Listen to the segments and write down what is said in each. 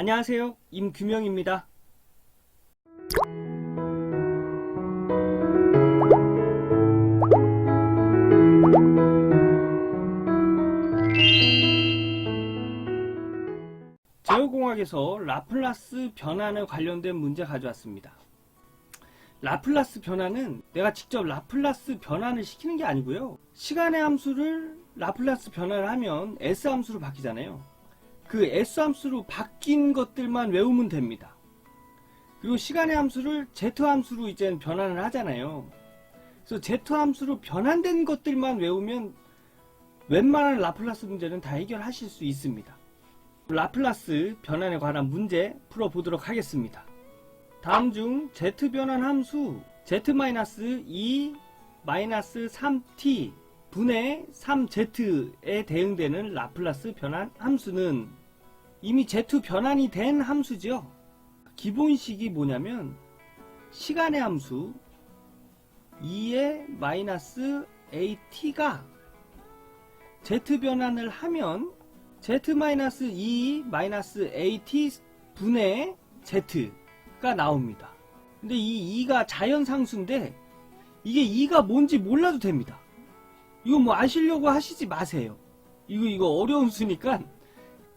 안녕하세요. 임규명입니다. 제어공학에서 라플라스 변환에 관련된 문제 가져왔습니다. 라플라스 변환은 내가 직접 라플라스 변환을 시키는 게 아니고요. 시간의 함수를 라플라스 변환을 하면 S 함수로 바뀌잖아요. 그 S 함수로 바뀐 것들만 외우면 됩니다. 그리고 시간의 함수를 Z 함수로 이제 변환을 하잖아요. 그래서 Z 함수로 변환된 것들만 외우면 웬만한 라플라스 문제는 다 해결하실 수 있습니다. 라플라스 변환에 관한 문제 풀어보도록 하겠습니다. 다음 중 Z 변환 함수 Z-2 3t 분의 3z에 대응되는 라플라스 변환 함수는 이미 Z 변환이 된 함수죠. 기본식이 뭐냐면 시간의 함수 2의 마이너스 at가 Z 변환을 하면 z-2 마이너스 at 분의 z가 나옵니다. 근데 이 2가 자연상수인데 이게 2가 뭔지 몰라도 됩니다. 이거 뭐 아시려고 하시지 마세요. 이거 이거 어려운 수니까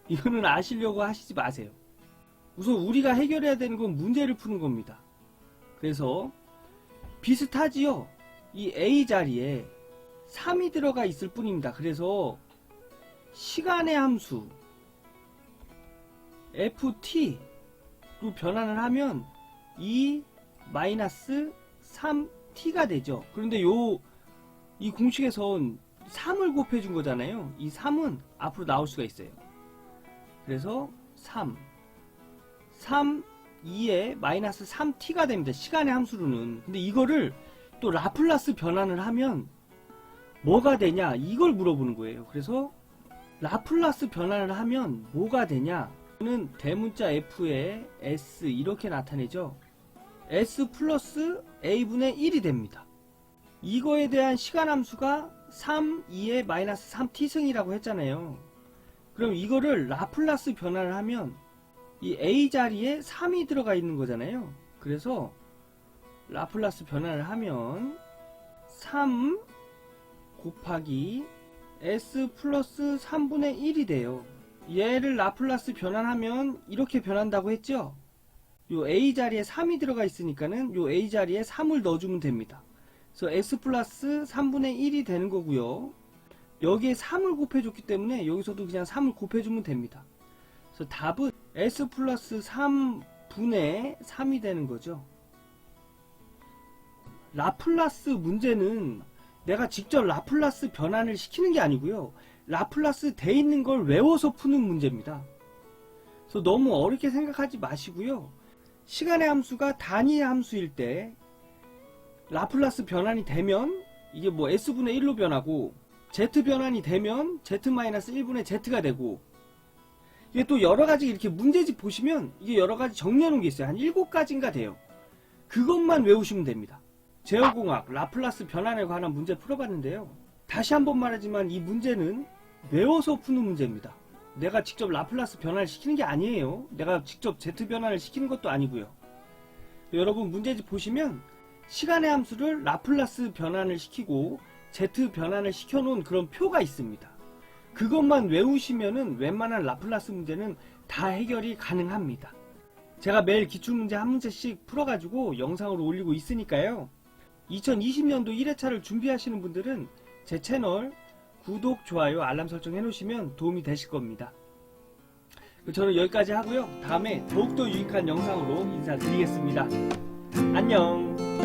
이거는 아시려고 하시지 마세요. 우선 우리가 해결해야 되는 건 문제를 푸는 겁니다. 그래서 비슷하지요. 이 a 자리에 3이 들어가 있을 뿐입니다. 그래서 시간의 함수 ft로 변환을 하면 2 마이너스 3t가 되죠. 그런데 요 이 공식에선 3을 곱해준 거잖아요. 이 3은 앞으로 나올 수가 있어요. 그래서 3 3 2에 마이너스 3t가 됩니다. 시간의 함수로는. 근데 이거를 또 라플라스 변환을 하면 뭐가 되냐 이걸 물어보는 거예요. 그래서 라플라스 변환을 하면 뭐가 되냐? 는 대문자 f의 s 이렇게 나타내죠. s 플러스 a분의 1이 됩니다. 이거에 대한 시간 함수가 3, 2의 마이너스 3t 승이라고 했잖아요. 그럼 이거를 라플라스 변환을 하면 이 a 자리에 3이 들어가 있는 거잖아요. 그래서 라플라스 변환을 하면 3 곱하기 s 플러스 3분의 1이 돼요. 얘를 라플라스 변환하면 이렇게 변한다고 했죠? 요 a 자리에 3이 들어가 있으니까는 요 a 자리에 3을 넣어주면 됩니다. 그래서 s 플러스 3분의 1이 되는 거고요. 여기에 3을 곱해줬기 때문에 여기서도 그냥 3을 곱해주면 됩니다. 그래서 답은 s 플러스 3분의 3이 되는 거죠. 라플라스 문제는 내가 직접 라플라스 변환을 시키는 게 아니고요. 라플라스 돼 있는 걸 외워서 푸는 문제입니다. 그래서 너무 어렵게 생각하지 마시고요. 시간의 함수가 단위의 함수일 때 라플라스 변환이 되면 이게 뭐 s분의 1로 변하고 z 변환이 되면 z-1분의 z가 되고 이게 또 여러 가지 이렇게 문제집 보시면 이게 여러 가지 정리해 놓은 게 있어요. 한 7가지인가 돼요. 그것만 외우시면 됩니다. 제어공학, 라플라스 변환에 관한 문제 풀어봤는데요. 다시 한번 말하지만 이 문제는 외워서 푸는 문제입니다. 내가 직접 라플라스 변환을 시키는 게 아니에요. 내가 직접 Z 변환을 시키는 것도 아니고요. 여러분 문제집 보시면 시간의 함수를 라플라스 변환을 시키고 Z 변환을 시켜놓은 그런 표가 있습니다. 그것만 외우시면은 웬만한 라플라스 문제는 다 해결이 가능합니다. 제가 매일 기출문제 한 문제씩 풀어가지고 영상으로 올리고 있으니까요. 2020년도 1회차를 준비하시는 분들은 제 채널 구독, 좋아요, 알람 설정 해놓으시면 도움이 되실 겁니다. 저는 여기까지 하고요. 다음에 더욱더 유익한 영상으로 인사드리겠습니다. 안녕!